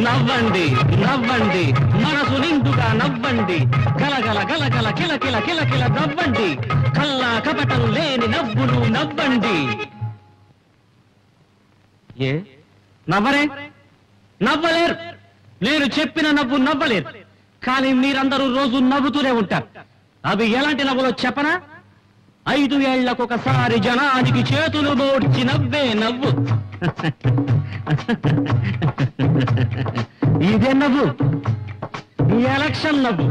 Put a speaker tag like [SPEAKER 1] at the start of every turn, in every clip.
[SPEAKER 1] నవ్వండి నవ్వండి. మనసు నిండుగా నవ్వండి. గలగల గలగల కిల కిల కిల కిల నవ్వండి. కల్లా కపటం లేని నవ్వును నవ్వండి. ఏ? నవ్వరే? నవ్వలేరు. నేను చెప్పిన నవ్వు నవ్వలేరు. కానీ మీరందరూ రోజు నవ్వుతూనే ఉంటారు. అవి ఎలాంటి నవ్వులో చెప్పనా? ఐదు ఏళ్ళకొకసారి జనానికి చేతులు మోడ్చి నవ్వే నవ్వు. ఇదే నవ్వు. ఈ ఎలక్షన్ నవ్వు.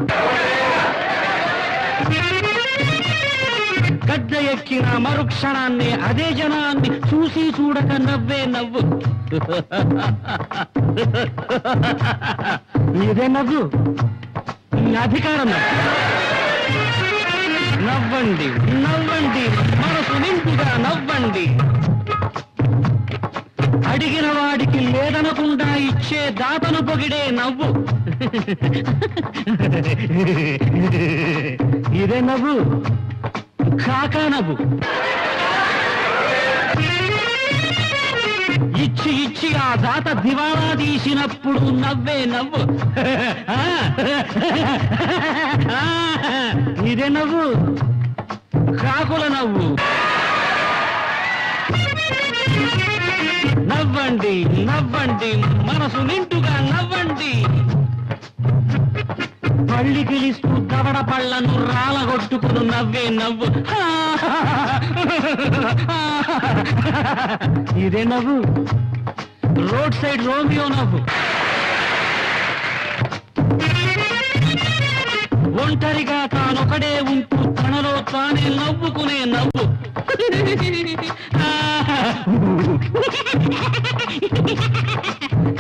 [SPEAKER 1] గద్ద ఎక్కిన మరుక్షణాన్ని అదే జనాన్ని చూసి చూడక నవ్వే నవ్వు. ఇదే నవ్వు. ఈ అధికారం నవ్వు. నవ్వండి నవ్వండి మనసు నింపుగా నవ్వండి. అడిగిన వాడికి లేదనకుండా ఇచ్చే దాతను పొగిడే నవ్వు. ఇదే నవ్వు కాకా నవ్వు. ఇచ్చి ఇచ్చి ఆ దాత దివాలా తీసినప్పుడు నవ్వే నవ్వు. ఇదే నవ్వు. కాకుల నవ్వు. నవ్వండి నవ్వండి మనసు నిండుగా నవ్వండి. పళ్ళి పిలిస్తూ దవడ పళ్ళను రాలగొట్టుకుని నవ్వే నవ్వు. ఇదే నవ్వు. రోడ్ సైడ్ రోమియో నవ్వు. ఒంటరిగా తానొకడే ఉంటూ తనలో తానే నవ్వుకునే నవ్వు.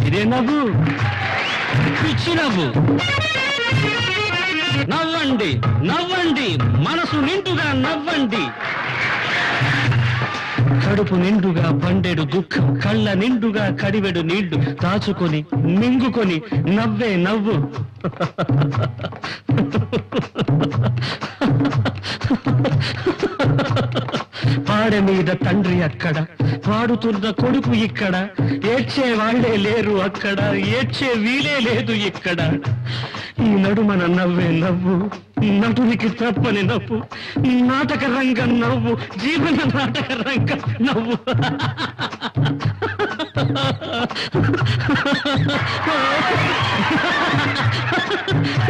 [SPEAKER 1] ఇదే నవ్వు. పిచ్చి నవ్వు. నవ్వండి నవ్వండి మనసు నిండుగా నవ్వండి. కడుపు నిండుగా పండెడు దుఃఖం కళ్ళ నిండుగా కడివెడు నీళ్ళు. దాచుకొని మింగుకొని నవ్వే నవ్వు. పాడ మీద తండ్రి అక్కడ. పాడుతున్న కొడుకు ఇక్కడ. ఏడ్చే వాళ్ళే లేరు అక్కడ. ఏడ్చే వీలే లేదు ఇక్కడ. ఈ నడుమన నవ్వే నవ్వు. నటునికి తప్పని నవ్వు. నాటక రంగం నవ్వు. జీవన నాటక రంగం నవ్వు. 감사합니다.